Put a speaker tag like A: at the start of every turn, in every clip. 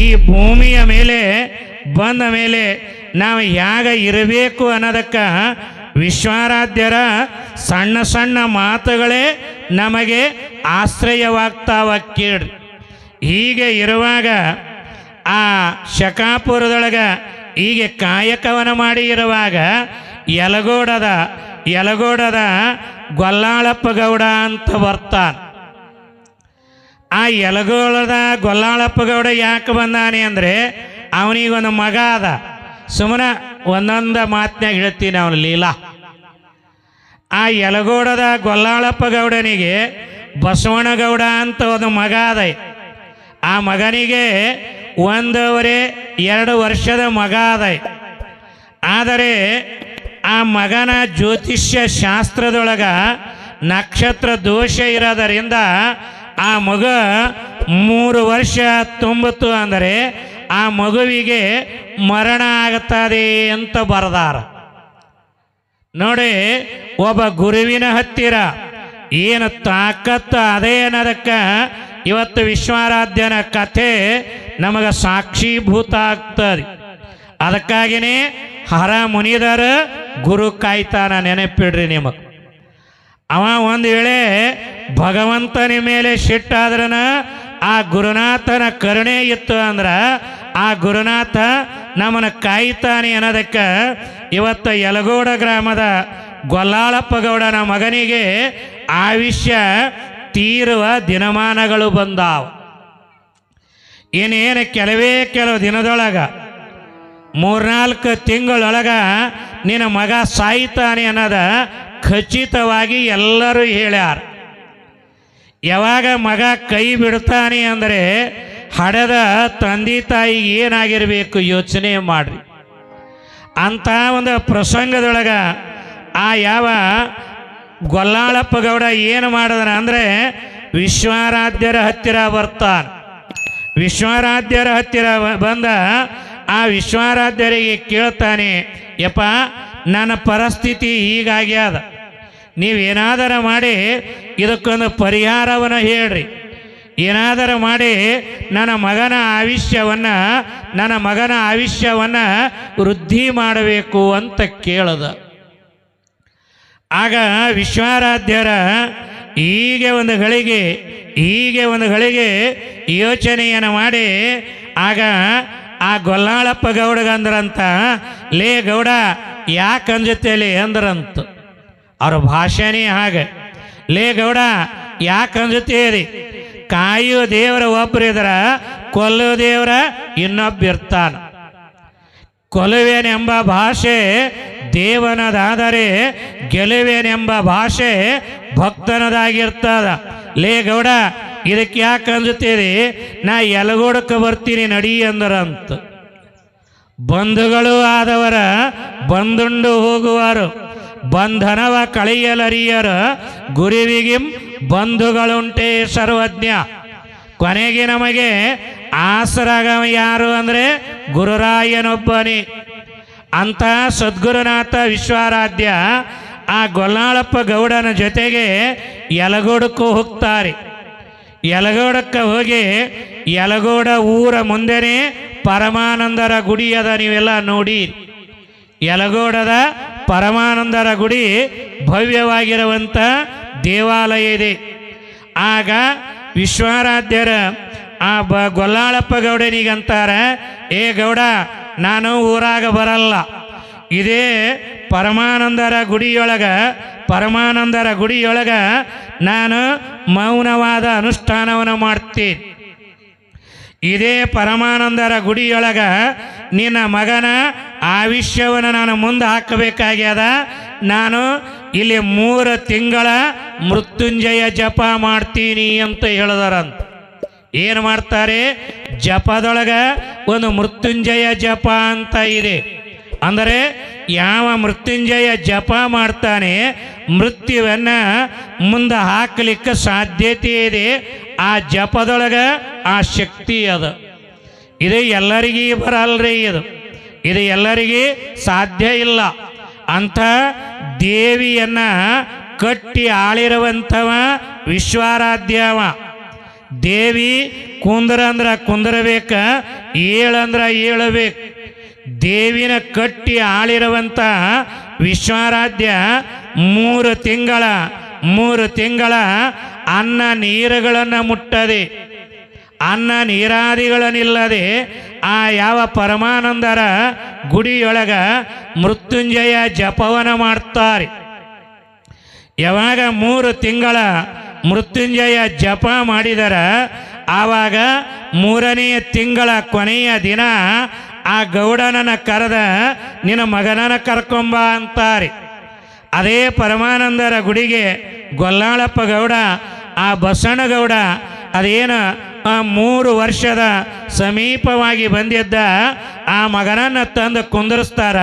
A: ಈ ಭೂಮಿಯ ಮೇಲೆ ಬಂದ ಮೇಲೆ ನಾವು ಯಾಗ ಇರಬೇಕು ಅನ್ನೋದಕ್ಕೆ ವಿಶ್ವಾರಾಧ್ಯರ ಸಣ್ಣ ಸಣ್ಣ ಮಾತುಗಳೇ ನಮಗೆ ಆಶ್ರಯವಾಗ್ತಾವ ಕೇಳ್ರಿ. ಹೀಗೆ ಇರುವಾಗ ಆ ಶಕಾಪುರದೊಳಗೆ ಹೀಗೆ ಕಾಯಕವನ ಮಾಡಿ ಇರುವಾಗ ಯಲಗೋಡದ ಯಲಗೋಡದ ಗೊಲ್ಲಾಳಪ್ಪ ಗೌಡ ಅಂತ ಬರ್ತಾನೆ. ಆ ಯಲಗೋಳದ ಗೊಲ್ಲಾಳಪ್ಪ ಗೌಡ ಯಾಕೆ ಬಂದಾನೆ ಅಂದರೆ ಅವನಿಗೊಂದು ಮಗ ಅದ. ಸುಮ್ಮನೆ ಒಂದೊಂದು ಮಾತನ್ಯಾಗ ಹೇಳ್ತೀನಿ ಅವನ ಲೀಲಾ. ಆ ಯಲಗೋಡದ ಗೊಲ್ಲಾಳಪ್ಪ ಗೌಡನಿಗೆ ಬಸವಣ್ಣಗೌಡ ಅಂತ ಒಂದು ಮಗ ಅದ. ಆ ಮಗನಿಗೆ ಒಂದೂವರೆ, ಎರಡು ವರ್ಷದ ಮಗ ಅದ. ಆದರೆ ಆ ಮಗನ ಜ್ಯೋತಿಷ್ಯ ಶಾಸ್ತ್ರದೊಳಗ ನಕ್ಷತ್ರ ದೋಷ ಇರೋದರಿಂದ ಆ ಮಗ ಮೂರು ವರ್ಷ ತುಂಬತ್ತು ಅಂದರೆ ಆ ಮಗುವಿಗೆ ಮರಣ ಆಗುತ್ತದೆ ಅಂತ ಬರದಾರ. ನೋಡಿ, ಒಬ್ಬ ಗುರುವಿನ ಹತ್ತಿರ ಏನು ತಾಕತ್ತು ಅದೇ ಇವತ್ತು ವಿಶ್ವಾರಾಧ್ಯನ ಕಥೆ ನಮಗೆ ಸಾಕ್ಷೀಭೂತ ಆಗ್ತದೆ. ಅದಕ್ಕಾಗಿನೇ ಹರ ಮುನಿದರ ಗುರು ಕಾಯ್ತಾನ ನೆನಪಿಡ್ರಿ ನಿಮಗೆ. ಅವ ಒಂದು ವೇಳೆ ಭಗವಂತನ ಮೇಲೆ ಸಿಟ್ಟಾದ್ರನ ಆ ಗುರುನಾಥನ ಕರುಣೆ ಇತ್ತು ಅಂದ್ರೆ ಆ ಗುರುನಾಥ ನಮ್ಮನ್ನು ಕಾಯ್ತಾನೆ ಅನ್ನೋದಕ್ಕೆ ಇವತ್ತು ಯಲಗೋಡ ಗ್ರಾಮದ ಗೊಲ್ಲಾಳಪ್ಪ ಗೌಡನ ಮಗನಿಗೆ ಆಯುಷ್ಯ ತೀರುವ ದಿನಮಾನಗಳು ಬಂದಾವ. ಇನ್ನೇನು ಕೆಲವೇ ಕೆಲವು ದಿನದೊಳಗ ಮೂರ್ನಾಲ್ಕು ತಿಂಗಳೊಳಗೆ ನಿನ್ನ ಮಗ ಸಾಯ್ತಾನೆ ಅನ್ನೋದ ಖಚಿತವಾಗಿ ಎಲ್ಲರೂ ಹೇಳ್ಯಾರ. ಯಾವಾಗ ಮಗ ಕೈ ಬಿಡ್ತಾನೆ ಅಂದರೆ ಹಡೆದ ತಂದೆ ತಾಯಿಗೆ ಏನಾಗಿರಬೇಕು ಯೋಚನೆ ಮಾಡ್ರಿ. ಅಂಥ ಒಂದು ಪ್ರಸಂಗದೊಳಗೆ ಆ ಯಾವ ಗೊಲ್ಲಾಳಪ್ಪ ಗೌಡ ಏನು ಮಾಡಿದ್ರ ಅಂದರೆ ವಿಶ್ವಾರಾಧ್ಯರ ಹತ್ತಿರ ಬರ್ತಾನೆ. ವಿಶ್ವಾರಾಧ್ಯರ ಹತ್ತಿರ ಬಂದ ಆ ವಿಶ್ವಾರಾಧ್ಯರಿಗೆ ಕೇಳ್ತಾನೆ, ಯಪ್ಪ, ನನ್ನ ಪರಿಸ್ಥಿತಿ ಹೀಗಾಗ್ಯದ ನೀವೇನಾದರೂ ಮಾಡಿ ಇದಕ್ಕೊಂದು ಪರಿಹಾರವನ್ನು ಹೇಳ್ರಿ. ಏನಾದರೂ ಮಾಡಿ ನನ್ನ ಮಗನ ಆಯುಷ್ಯವನ್ನು, ನನ್ನ ಮಗನ ಆಯುಷ್ಯವನ್ನು ವೃದ್ಧಿ ಮಾಡಬೇಕು ಅಂತ ಕೇಳದ. ಆಗ ವಿಶ್ವಾರಾಧ್ಯರ ಹೀಗೆ ಒಂದು ಗಳಿಗೆ, ಹೀಗೆ ಒಂದು ಗಳಿಗೆ ಯೋಚನೆಯನ್ನು ಮಾಡಿ, ಆಗ ಆ ಗೊಲ್ಲಾಳಪ್ಪ ಗೌಡಗಂದ್ರಂತ, ಲೇ ಗೌಡ, ಯಾಕೆ ಅಂಜುತ್ತೇಲಿ ಅಂದ್ರಂತ. ಅವ್ರ ಭಾಷೆನೇ ಹಾಗೆ. ಲೇ ಗೌಡ, ಯಾಕೆ ಅಂಜುತ್ತೀರಿ ಕಾಯೋ ದೇವರ ಒಬ್ಬರಿದ್ರ ಕೊಲ್ಲೋ ದೇವರ ಇನ್ನೊಬ್ಬಿರ್ತಾನ ಕೊಲುವೇನೆಂಬ ಭಾಷೆ ದೇವನದಾದರೆ ಗೆಲುವೇನೆಂಬ ಭಾಷೆ ಭಕ್ತನದಾಗಿರ್ತದ. ಲೇ ಗೌಡ ಇದಕ್ಕೆ ಯಾಕೆ ಅಂಜುತ್ತೀರಿ ನಾ ಎಲಗೋಡಕ್ಕೆ ಬರ್ತೀನಿ ನಡಿ ಅಂದರಂತ. ಬಂಧುಗಳು ಆದವರ ಬಂದುಂಡು ಹೋಗುವರು. ಬಂಧನವ ಕಳೆಯಲರಿಯರ ಗುರುವಿಗಿಂ ಬಂಧುಗಳುಂಟೆ ಸರ್ವಜ್ಞ. ಕೊನೆಗೆ ನಮಗೆ ಆಸರಾಗ ಯಾರು ಅಂದರೆ ಗುರುರಾಯನೊಬ್ಬನೇ. ಅಂತ ಸದ್ಗುರುನಾಥ ವಿಶ್ವಾರಾಧ್ಯ ಆ ಗೊಲ್ಲಾಳಪ್ಪ ಗೌಡನ ಜೊತೆಗೆ ಯಲಗೋಡಕ್ಕೂ ಹೋಗ್ತಾರೆ. ಯಲಗೋಡಕ್ಕೆ ಹೋಗಿ ಯಲಗೋಡ ಊರ ಮುಂದೆನೇ ಪರಮಾನಂದರ ಗುಡಿಯದ ನೀವೆಲ್ಲ ನೋಡಿ. ಯಲಗೋಡದ ಪರಮಾನಂದರ ಗುಡಿ ಭವ್ಯವಾಗಿರುವಂಥ ದೇವಾಲಯ ಇದೆ. ಆಗ ವಿಶ್ವಾರಾಧ್ಯರ ಆ ಬ ಗೊಲ್ಲಾಳಪ್ಪ ಗೌಡನಿಗಂತಾರೆ ಏ ಗೌಡ, ನಾನು ಊರಾಗ ಬರಲ್ಲ. ಇದೇ ಪರಮಾನಂದರ ಗುಡಿಯೊಳಗ ಪರಮಾನಂದರ ಗುಡಿಯೊಳಗ ನಾನು ಮೌನವಾದ ಅನುಷ್ಠಾನವನ್ನು ಮಾಡ್ತೀನಿ. ಇದೇ ಪರಮಾನಂದರ ಗುಡಿಯೊಳಗ ನಿನ್ನ ಮಗನ ಆಯುಷ್ಯವನ್ನು ನಾನು ಮುಂದೆ ಹಾಕಬೇಕಾಗ್ಯದ? ನಾನು ಇಲ್ಲಿ ಮೂರು ತಿಂಗಳ ಮೃತ್ಯುಂಜಯ ಜಪ ಮಾಡ್ತೀನಿ ಅಂತ ಹೇಳಿದಾರಂತ. ಏನು ಮಾಡ್ತಾರೆ? ಜಪದೊಳಗ ಒಂದು ಮೃತ್ಯುಂಜಯ ಜಪ ಅಂತ ಇದೆ. ಅಂದರೆ ಯಾವ ಮೃತ್ಯುಂಜಯ ಜಪ ಮಾಡ್ತಾನೆ, ಮೃತ್ಯುವನ್ನು ಮುಂದೆ ಹಾಕಲಿಕ್ಕೆ ಸಾಧ್ಯತೆ ಇದೆ. ಆ ಜಪದೊಳಗ ಆ ಶಕ್ತಿ ಅದು. ಇದು ಎಲ್ಲರಿಗೂ ಬರಲ್ರಿ ಇದು. ಇದು ಎಲ್ಲರಿಗೂ ಸಾಧ್ಯ ಇಲ್ಲ. ಅಂಥ ದೇವಿಯನ್ನ ಕಟ್ಟಿ ಆಳಿರುವಂಥವ ವಿಶ್ವಾರಾಧ್ಯವ. ದೇವಿ ಕುಂದ್ರ ಅಂದ್ರ ಕುಂದ್ರಬೇಕ ಏಳಂದ್ರ ಏಳಬೇಕು ದೇವಿನ ಕಟ್ಟಿ ಆಳಿರುವಂಥ ವಿಶ್ವಾರಾಧ್ಯ ಮೂರು ತಿಂಗಳ ಮೂರು ತಿಂಗಳ ಅನ್ನ ನೀರುಗಳನ್ನು ಮುಟ್ಟದೆ. ಅನ್ನ ನೀರಾದಿಗಳನ್ನಿಲ್ಲದೆ ಆ ಯಾವ ಪರಮಾನಂದರ ಗುಡಿಯೊಳಗ ಮೃತ್ಯುಂಜಯ ಜಪವನ ಮಾಡ್ತಾರೆ. ಯಾವಾಗ ಮೂರು ತಿಂಗಳ ಮೃತ್ಯುಂಜಯ ಜಪ ಮಾಡಿದರ, ಆವಾಗ ಮೂರನೆಯ ತಿಂಗಳ ಕೊನೆಯ ದಿನ ಆ ಗೌಡನನ್ನ ಕರೆದ, ನಿನ್ನ ಮಗನನ್ನು ಕರ್ಕೊಂಬ ಅಂತಾರೆ. ಅದೇ ಪರಮಾನಂದರ ಗುಡಿಗೆ ಗೊಲ್ಲಾಳಪ್ಪ ಗೌಡ, ಆ ಬಸಣ್ಣಗೌಡ ಅದೇನು ಆ ಮೂರು ವರ್ಷದ ಸಮೀಪವಾಗಿ ಬಂದಿದ್ದ ಆ ಮಗನನ್ನು ತಂದು ಕುಂದರ್ಸ್ತಾರ.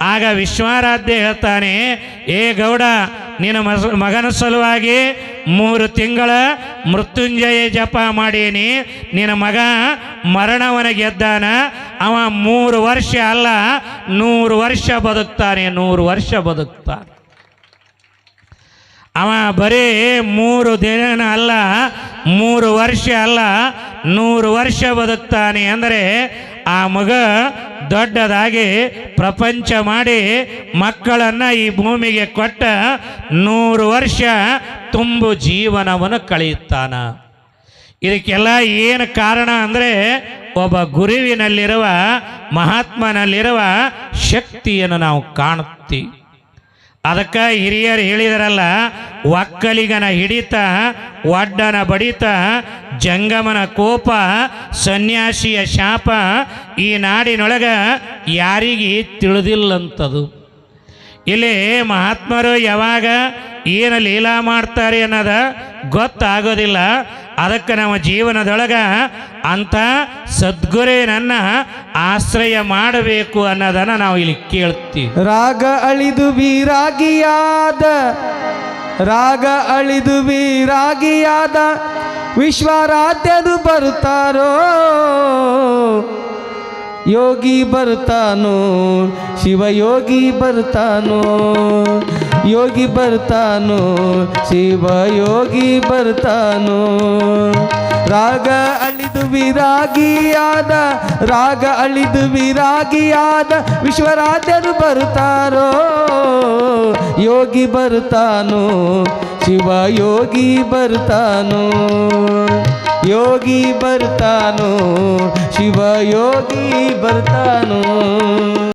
A: ಆಗ ವಿಶ್ವಾರಾಧ್ಯ ಹೇಳ್ತಾನೆ, ಏ ಗೌಡ, ನಿನ್ನ ಮಗನ ಸಲುವಾಗಿ ಮೂರು ತಿಂಗಳ ಮೃತ್ಯುಂಜಯ ಜಪ ಮಾಡೀನಿ. ನಿನ್ನ ಮಗ ಮರಣವನ ಗೆದ್ದಾನ. ಅವ ಮೂರು ವರ್ಷ ಅಲ್ಲ, ನೂರು ವರ್ಷ ಬದುಕ್ತಾನೆ, ನೂರು ವರ್ಷ ಬದುಕ್ತಾನೆ. ಅವ ಬರೀ ಮೂರು ದಿನ ಅಲ್ಲ, ಮೂರು ವರ್ಷ ಅಲ್ಲ, ನೂರು ವರ್ಷ ಬದುಕ್ತಾನೆ ಅಂದರೆ ಆ ಮಗ ದೊಡ್ಡದಾಗಿ ಪ್ರಪಂಚ ಮಾಡಿ ಮಕ್ಕಳನ್ನು ಈ ಭೂಮಿಗೆ ಕೊಟ್ಟ ನೂರು ವರ್ಷ ತುಂಬು ಜೀವನವನ್ನು ಕಳೆಯುತ್ತಾನ. ಇದಕ್ಕೆಲ್ಲ ಏನು ಕಾರಣ ಅಂದರೆ ಒಬ್ಬ ಗುರುವಿನಲ್ಲಿರುವ ಮಹಾತ್ಮನಲ್ಲಿರುವ ಶಕ್ತಿಯನ್ನು ನಾವು ಕಾಣುತ್ತೀವಿ ಅದಕ್ಕೆ ಹಿರಿಯರು ಹೇಳಿದರಲ್ಲ, ಒಕ್ಕಲಿಗನ ಹಿಡಿತ, ಒಡ್ಡನ ಬಡಿತ, ಜಂಗಮನ ಕೋಪ, ಸನ್ಯಾಸಿಯ ಶಾಪ, ಈ ನಾಡಿನೊಳಗೆ ಯಾರಿಗೆ ತಿಳಿದಿಲ್ಲಂಥದು ಇಲ್ಲಿ ಮಹಾತ್ಮರು ಯಾವಾಗ ಏನು ಲೀಲಾ ಮಾಡ್ತಾರೆ ಅನ್ನೋದು ಗೊತ್ತಾಗೋದಿಲ್ಲ. ಅದಕ್ಕೆ ನಮ್ಮ ಜೀವನದೊಳಗ ಅಂಥ ನನ್ನ ಆಶ್ರಯ ಮಾಡಬೇಕು ಅನ್ನೋದನ್ನ ನಾವು ಇಲ್ಲಿ ಕೇಳ್ತೀವಿ.
B: ರಾಗ ಅಳಿದು ಬೀರಾಗಿಯಾದ ರಾಗ ಅಳಿದು ಬೀರಾಗಿಯಾದ ವಿಶ್ವರಾಧ್ಯರು ಬರುತ್ತಾರೋ? ಯೋಗಿ ಬರ್ತಾನೋ ಶಿವಯೋಗಿ ಬರ್ತಾನೋ ಯೋಗಿ ಬರ್ತಾನು, ಶಿವ ಯೋಗಿ ಬರ್ತಾನು. ರಾಗ ಅಳಿದು ವಿರಾಗಿಯಾದ, ರಾಗ ಅಳಿದು ವಿರಾಗಿಯಾದ ವಿಶ್ವರಾಧ್ಯರು ಬರ್ತಾರೋ? ಯೋಗಿ ಬರ್ತಾನು, ಶಿವ ಯೋಗಿ ಬರ್ತಾನು. ಯೋಗಿ ಬರ್ತಾನು, ಶಿವ ಯೋಗಿ ಬರ್ತಾನೋ.